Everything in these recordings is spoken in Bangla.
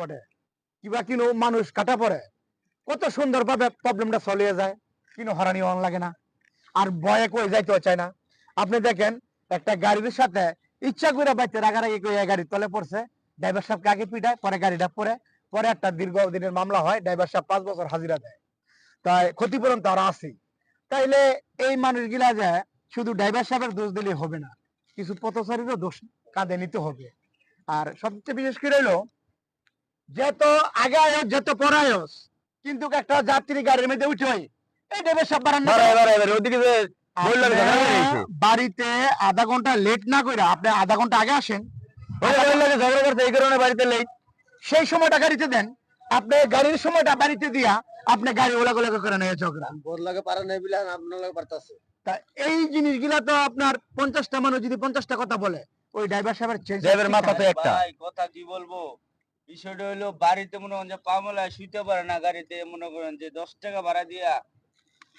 ঘটে কিবা কিনো মানুষ কাটা পড়ে। কত সুন্দর ভাবে প্রবলেমটা চলিয়ে যায়। কিনো হরানি অন লাগে না। আর ভয়ে কই যাইতেও চায় না। আপনি দেখেন, একটা গাড়ির সাথে ইচ্ছা করে বাইতে রাগারাগি করে গাড়ির তলে পড়ছে। ড্রাইভার সাহেবকে আগে পিটায়, পরে গাড়িটা পরে পরে একটা দীর্ঘ দিনের মামলা হয় ড্রাইভার সাহেব পাঁচ বছর হাজিরা দেয়। তাই ক্ষতিপূরণ তারা আছে তাইলে এই মানুষগুলা যে শুধু ড্রাইভার সাহেবের দোষ দিলে হবে না। কিছু পথচারীরও দোষ কাঁধে নিতে হবে। আর সবচেয়ে বিশেষ করে হলো যত আগায়স যত পরায়স কিন্তু একটা যাত্রী গাড়ির মধ্যে উঠে বাড়াই বাড়াই ওদিকে হয়েছে। বাড়িতে আধা ঘণ্টা লেট না করে আপনি আধা ঘণ্টা আগে আসেন। ঝগড়া করছে এই কারণে বাড়িতে লেট সেই সময়টা গাড়িতে দেন আপনি গাড়ির সময়টা বাড়িতে দিয়া আপনি গাড়ি ওলা গোলা করে নিয়ে ঝগড়া। বোর লাগে পারে নাই বিলে আপনার লাগে পারতাছে। তা এই জিনিসগুলা তো আপনার পঞ্চাশটা মানুষ যদি পঞ্চাশটা কথা বলে ওই ড্রাইভার সাহেবের চেঞ্জ ড্রাইভার মাথা তো একটা। কথা কি বলব? বিষয়টা হলো বাড়িতে মনে করেন যে পামলায় শুইতে পারে না গাড়িতে মনে করেন যে দশ টাকা ভাড়া দিয়া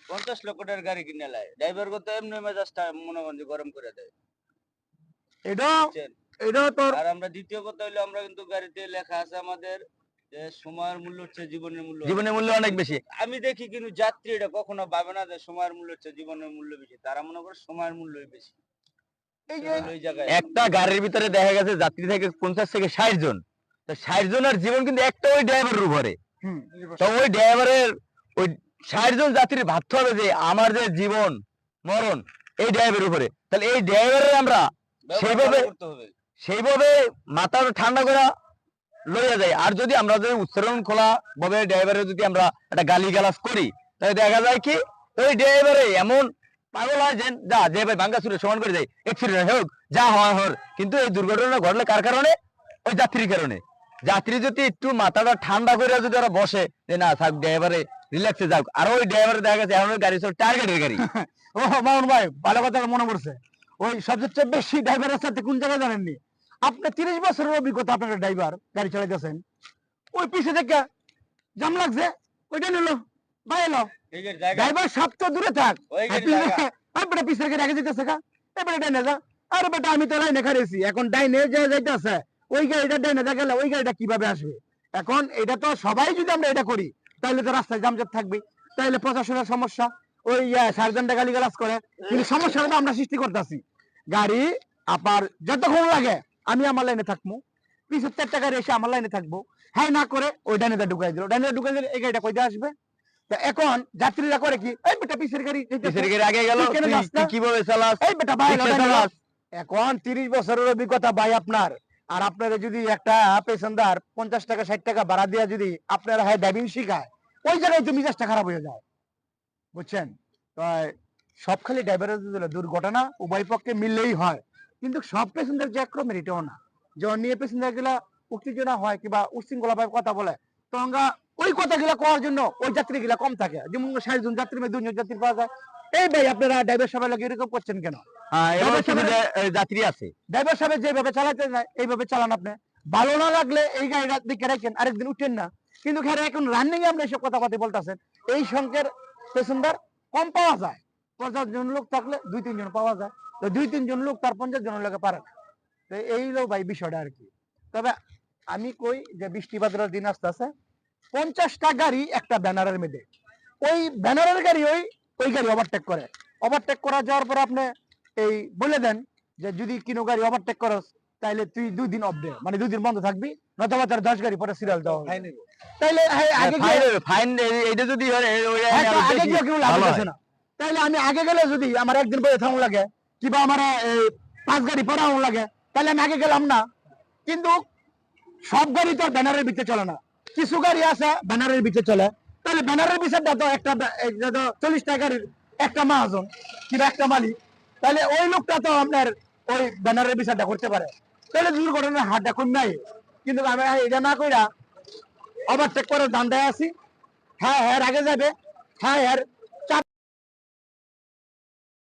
পঞ্চাশ লক্ষ টাকার গাড়ি কিনে লাই ড্রাইভার কত এমনি মেজাজটা মনে করেন যে গরম করে দেয়। এটা এটা তোর আর আমরা দ্বিতীয় কথা হলো আমরা কিন্তু গাড়িতে লেখা আছে আমাদের যে সময়ের মূল্য হচ্ছে জীবনের মূল্য। জীবনের মূল্য অনেক বেশি। আমি দেখি কিন্তু যাত্রী এটা কখনো ভাবে না যে সময়ের মূল্য হচ্ছে জীবনের মূল্য বেশি। তারা মনে করে সময়ের মূল্যই বেশি। একটা গাড়ির ভিতরে দেখা গেছে যাত্রী থেকে পঞ্চাশ থেকে ষাট জন। ষাট জনের জীবন কিন্তু একটা ওই ড্রাইভারের উপরে। তো ওই ড্রাইভারের ওই ষাট জন যাত্রীর ভাবতে হবে যে আমার যে জীবন মরণ এই ড্রাইভারের উপরে। তাহলে এই ড্রাইভারের আমরা সেইভাবে- সেইভাবে মাথাটা ঠান্ডা করা লইয়া যায় আর যদি আমরা যদি উচ্চারণ খোলা ভাবে ড্রাইভারের যদি আমরা একটা গালি গালাজ করি তাহলে দেখা যায় কি ওই ড্রাইভারে এমন পাগল হয় যে যা যে ভাই ভাঙ্গা সুরে সমান করে যায় এক্সিডেন্ট হোক যা হয় হোক। কিন্তু এই দুর্ঘটনা ঘটলে কার কারণে? ওই যাত্রীর কারণে। যাত্রী যদি একটু মাথাটা ঠান্ডা করে যদি ওরা বসে যে না থাক ড্রাইভারে রিল্যাক্সে যাক। আর ওই ড্রাইভারে দেখা গেছে ওই গাড়ি সব টার্গেটের গাড়ি। ও মামুন ভাই ভালো কথা মনে পড়ছে। ওই সবচেয়ে বেশি ড্রাইভারের সাথে কোন জায়গায় জানেননি? আপনি তিরিশ বছরের অভিজ্ঞতা আপনার ড্রাইভার গাড়ি চালাইতেছেন। ওই পিছে থেকে জাম লাগছে ওইটা নিল ভাই এলো ড্রাইভার সব তো দূরে থাক। জায়গা। পিছের গাড়ি আগে যেতেছে কা এ বেটা ডাইনে যা। আরে বেটা আমি তো লাইনে খারেছি এখন ডাইনে যে যাইতেছে ওই গাড়িটা ডাইনে গেলে ওই গাড়িটা কীভাবে আসবে? এখন এটা তো সবাই যদি আমরা এটা করি তাহলে তো রাস্তায় জামজাট থাকবে। তাহলে প্রশাসনের সমস্যা ওই সার্জনটা গালি গালাজ করে। কিন্তু সমস্যাটা তো আমরা সৃষ্টি করতেছি। গাড়ি আপনার যতক্ষণ লাগে আমি আমার লাইনে থাকব। পিছের চারটা গাড়ি এসে আমার লাইনে থাকব। হ্যাঁ না করে ওই ডাইনেটা ঢুকাই দিল। ডাইনেটা ঢুকাই দিলে এই গাড়িটা কইতে আসবে? এখন যাত্রীরা করে কি? এই বেটা পিছের গাড়ি পিছের আগে গেল কীভাবে চালাস? এই বেটা ভাই। এখন তিরিশ বছরের অভিজ্ঞতা ভাই আপনার। আর আপনারা যদি একটা পেছনদার পঞ্চাশ টাকা, ষাট টাকা ভাড়া দিয়ে যদি আপনারা হয় ড্রাইভিং শিখায়, ওই জায়গায় তো মিজাজটা খারাপ হয়ে যায়। বুঝছেন? তো সব খালি ড্রাইভারের দুর্ঘটনা উভয় পক্ষে মিললেই হয়। কিন্তু সব পেছনদার যে একরকমের, এটাও না। যখন নিয়ে পেছনদারগুলা উত্তেজনা হয় কিংবা উশৃঙ্খলা ভাবে কথা বলে, তো আমরা ওই কথাগুলা করার জন্য ওই যাত্রী গুলা কম থাকে। যেমন ষাট জন যাত্রীর মধ্যে দুজন যাত্রী পাওয়া যায়। এই ভাই, আপনারা ড্রাইভার সবাই লাগে এরকম করছেন কেন? হ্যাঁ যাত্রী আছে। ড্রাইভার সাহেব যেভাবে চালাতে যায় এইভাবে চালান আপনি। ভালো না লাগলে এই গাড়িটা দিকে রাখেন আরেকদিন উঠেন না। কিন্তু খেরে এখন রানিং এ আপনি এসব কথাবার্তা বলতেছেন। এই সংখ্যার প্যাসেঞ্জার কম পাওয়া যায়। পঞ্চাশ জন লোক থাকলে দুই তিনজন পাওয়া যায়। তো দুই তিনজন লোক তার পঞ্চাশ জনের লোকে পারে তো এই হলো ভাই বিষয়টা আর কি। তবে আমি কই যে বৃষ্টিপাতের দিন আসতে আছে পঞ্চাশটা গাড়ি একটা ব্যানারের মধ্যে। ওই ব্যানারের গাড়ি ওই ওই গাড়ি ওভারটেক করে। ওভারটেক করা যাওয়ার পর আপনি এই বলে দেন যে যদি কিনো গাড়ি ওভারটেক করস তাইলে তুই দুই দিন অফ দে। মানে দুই দিন বন্ধ থাকবি নতুবা তার দশ গাড়ি পরে সিরিয়াল হবে। তাইলে হ্যাঁ, আগে গিয়ে- ফাইন এইটা যদি হয় আগে গিয়ে কেউ লাভ হয়। না। তাইলে আমি আগে গেলে যদি আমার একদিন পরে থাকুন লাগে কিংবা আমার এই, পাঁচ গাড়ি পরে আউন লাগে তাহলে আমি আগে গেলাম না। কিন্তু সব গাড়ি তো ব্যানারের ভিতরে চলে না। কিছু গাড়ি আছে ব্যানারের ভিতরে চলে। তাহলে ব্যানারের বিচারটা তো একটা চল্লিশটা গাড়ির একটা মাহাজন কিংবা একটা মালিক তাহলে ওই লোকটা তো আপনার ওই ব্যানারের বিচারটা করতে পারে। তাহলে দুর্ঘটনার হারটা কম নাই। কিন্তু আমি এটা না কইরা ওভারটেক দান দেয় আছি। হ্যাঁ হ্যাঁ আগে যাবে। হ্যাঁ হ্যাঁ